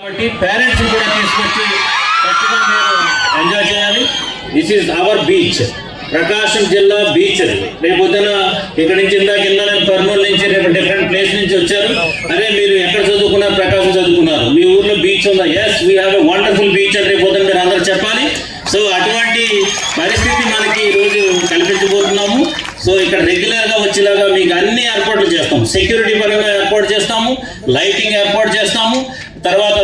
కాబట్టి పేరెంట్స్ కూడా తీసుకొచ్చి ఖచ్చితంగా మీరు ఎంజాయ్ చేయాలి. This is our beach Prakasam జిల్లా బీచ్ అది. రేపు పొద్దున ఇక్కడి నుంచి ఇందాక కింద కర్నూలు నుంచి రేపు డిఫరెంట్ ప్లేస్ నుంచి వచ్చారు. అదే మీరు ఎక్కడ చదువుకున్నారు? ప్రకాశం చదువుకున్నారు. మీ ఊర్లో బీచ్ ఉందా? Yes we have a wonderful beach అని రేపు పొద్దున మీరు అందరూ చెప్పాలి. సో అటువంటి పరిస్థితి మనకి ఈరోజు కల్పించబోతున్నాము సో ఇక్కడ రెగ్యులర్గా వచ్చేలాగా మీకు అన్ని ఏర్పాట్లు చేస్తాము. సెక్యూరిటీ పరంగా ఏర్పాటు చేస్తాము. లైటింగ్ ఏర్పాటు చేస్తాము. తర్వాత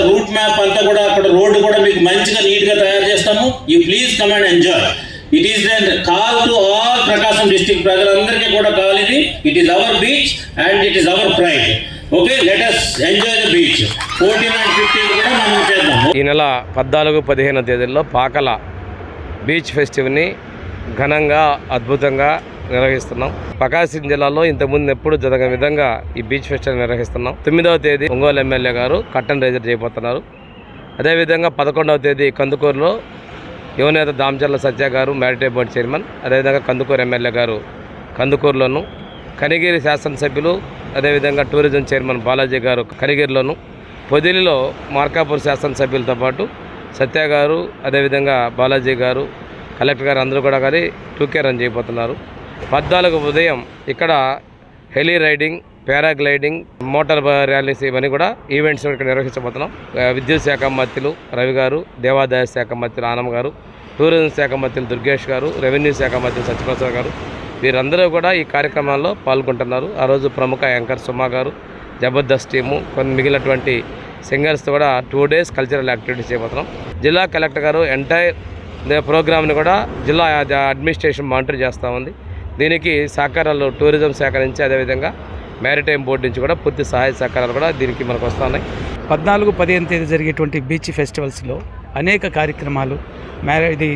మ్యాప్ అంతా కూడా అక్కడ రోడ్డు కూడా మీకు మంచిగా నీట్గా తయారు చేస్తాము. You please come and enjoy it is then call to all Prakasam district ప్రజలందరికీ కూడా కాల్ ఇది. It is our beach and it is our pride okay let us enjoy the beach fourteen and fifteen కూడా మనం చేద్దాం ఈ నెల పద్నాలుగు పదిహేను తేదీల్లో పాకల బీచ్ ఫెస్టివల్ని ఘనంగా అద్భుతంగా నిర్వహిస్తున్నాం. ప్రకాశం జిల్లాలో ఇంతకుముందు ఎప్పుడు జరగని విధంగా ఈ బీచ్ ఫెస్టివల్ నిర్వహిస్తున్నాం. తొమ్మిదవ తేదీ ఒంగోలు ఎమ్మెల్యే గారు కట్టన్ రేజర్ చేయబోతున్నారు. అదేవిధంగా పదకొండవ తేదీ కందుకూరులో యువనేత దామచర్ల సత్య గారు మ్యారిటైమ్ బోర్డు చైర్మన్ అదేవిధంగా కందుకూరు ఎమ్మెల్యే గారు కందుకూరులోను కనిగిరి శాసనసభ్యులు అదేవిధంగా టూరిజం చైర్మన్ బాలాజీ గారు కనిగిరిలోను పొదిలిలో మార్కాపూర్ శాసనసభ్యులతో పాటు సత్య గారు అదేవిధంగా బాలాజీ గారు కలెక్టర్ గారు అందరూ కూడా కానీ టూకే రన్ చేయబోతున్నారు. పద్నాలుగు ఉదయం ఇక్కడ హెలీ రైడింగ్ పారాగ్లైడింగ్ మోటార్ బ- ర్యాలీస్ ఇవన్నీ కూడా ఈవెంట్స్ ఇక్కడ నిర్వహించబోతున్నాం. విద్యుత్ శాఖ మంత్రులు రవి గారు దేవాదాయ శాఖ మంత్రులు ఆనం గారు టూరిజం శాఖ మంత్రులు దుర్గేష్ గారు రెవెన్యూ శాఖ మంత్రులు సత్యప్రసాద్ గారు. వీరందరూ కూడా ఈ కార్యక్రమాల్లో పాల్గొంటున్నారు. ఆ రోజు ప్రముఖ యాంకర్ సుమా గారు జబర్దస్త్ టీము కొన్ని మిగిలినటువంటి సింగర్స్తో కూడా టూ డేస్ కల్చరల్ యాక్టివిటీస్ చేయబోతున్నాం. జిల్లా కలెక్టర్ గారు ఎంటైర్ ప్రోగ్రామ్ని కూడా జిల్లా అడ్మినిస్ట్రేషన్ మానిటర్ చేస్తూ ఉంది. దీనికి సహకారాలు టూరిజం శాఖ నుంచి అదేవిధంగా మ్యారిటైమ్ బోర్డు నుంచి కూడా పూర్తి సహాయ సహకారాలు కూడా దీనికి మనకు వస్తున్నాయి పద్నాలుగు పదిహేను తేదీ జరిగేటువంటి బీచ్ ఫెస్టివల్స్లో అనేక కార్యక్రమాలు మ్యార ఇది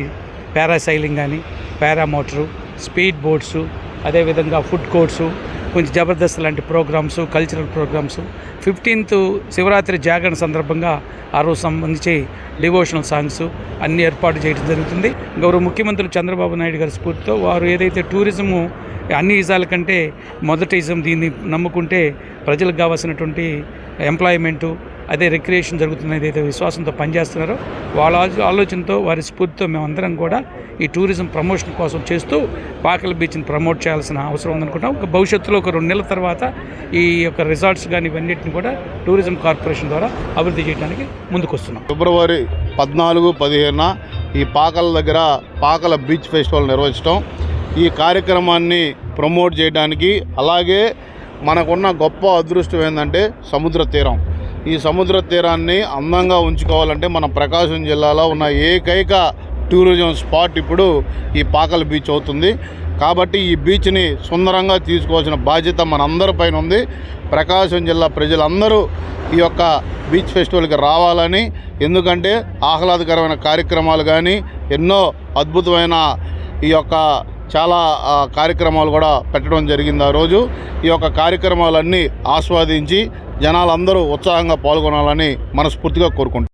పారాసైలింగ్ కానీ పారామోటరు స్పీడ్ బోట్సు అదేవిధంగా ఫుడ్ కోర్ట్సు కొంచెం జబర్దస్త్ లాంటి programmes cultural programmes. Fifteenth Shivaratri జాగరణ సందర్భంగా ఆ రోజు సంబంధించి డివోషనల్ సాంగ్స్ అన్ని ఏర్పాటు చేయడం జరుగుతుంది. గౌరవ ముఖ్యమంత్రి చంద్రబాబు నాయుడు గారి స్ఫూర్తితో వారు ఏదైతే టూరిజము అన్ని ఇజాల కంటే మొదటి ఇజం దీన్ని నమ్ముకుంటే ప్రజలకు కావాల్సినటువంటి ఎంప్లాయ్మెంటు అదే రిక్రియేషన్ జరుగుతుంది ఏదైతే విశ్వాసంతో పనిచేస్తున్నారో వాళ్ళ ఆలోచనతో వారి స్ఫూర్తితో మేమందరం కూడా ఈ టూరిజం ప్రమోషన్ కోసం చేస్తూ పాకల బీచ్ని ప్రమోట్ చేయాల్సిన అవసరం ఉందనుకుంటాం ఒక భవిష్యత్తులో ఒక రెండు నెలల తర్వాత ఈ యొక్క రిసార్ట్స్ కానీ ఇవన్నిటిని కూడా టూరిజం కార్పొరేషన్ ద్వారా అభివృద్ధి చేయడానికి ముందుకు వస్తున్నాం ఫిబ్రవరి పద్నాలుగు పదిహేనున ఈ పాకల దగ్గర పాకల బీచ్ ఫెస్టివల్ నిర్వహించడం ఈ కార్యక్రమాన్ని ప్రమోట్ చేయడానికి అలాగే మనకున్న గొప్ప అదృష్టం ఏంటంటే సముద్ర తీరం. ఈ సముద్ర తీరాన్ని అందంగా ఉంచుకోవాలంటే మన ప్రకాశం జిల్లాలో ఉన్న ఏకైక టూరిజం స్పాట్ ఇప్పుడు ఈ పాకల బీచ్ అవుతుంది. కాబట్టి ఈ బీచ్ని సుందరంగా తీసుకోవాల్సిన బాధ్యత మనందరిపైన ఉంది. ప్రకాశం జిల్లా ప్రజలందరూ ఈ యొక్క బీచ్ ఫెస్టివల్కి రావాలని ఎందుకంటే ఆహ్లాదకరమైన కార్యక్రమాలు కానీ ఎన్నో అద్భుతమైన ఈ యొక్క చాలా కార్యక్రమాలు కూడా పెట్టడం జరిగింది ఆ రోజు. ఈ యొక్క కార్యక్రమాలన్నీ ఆస్వాదించి జనాలందరూ ఉత్సాహంగా పాల్గొనాలని మనస్ఫూర్తిగా కోరుకుంటున్నాను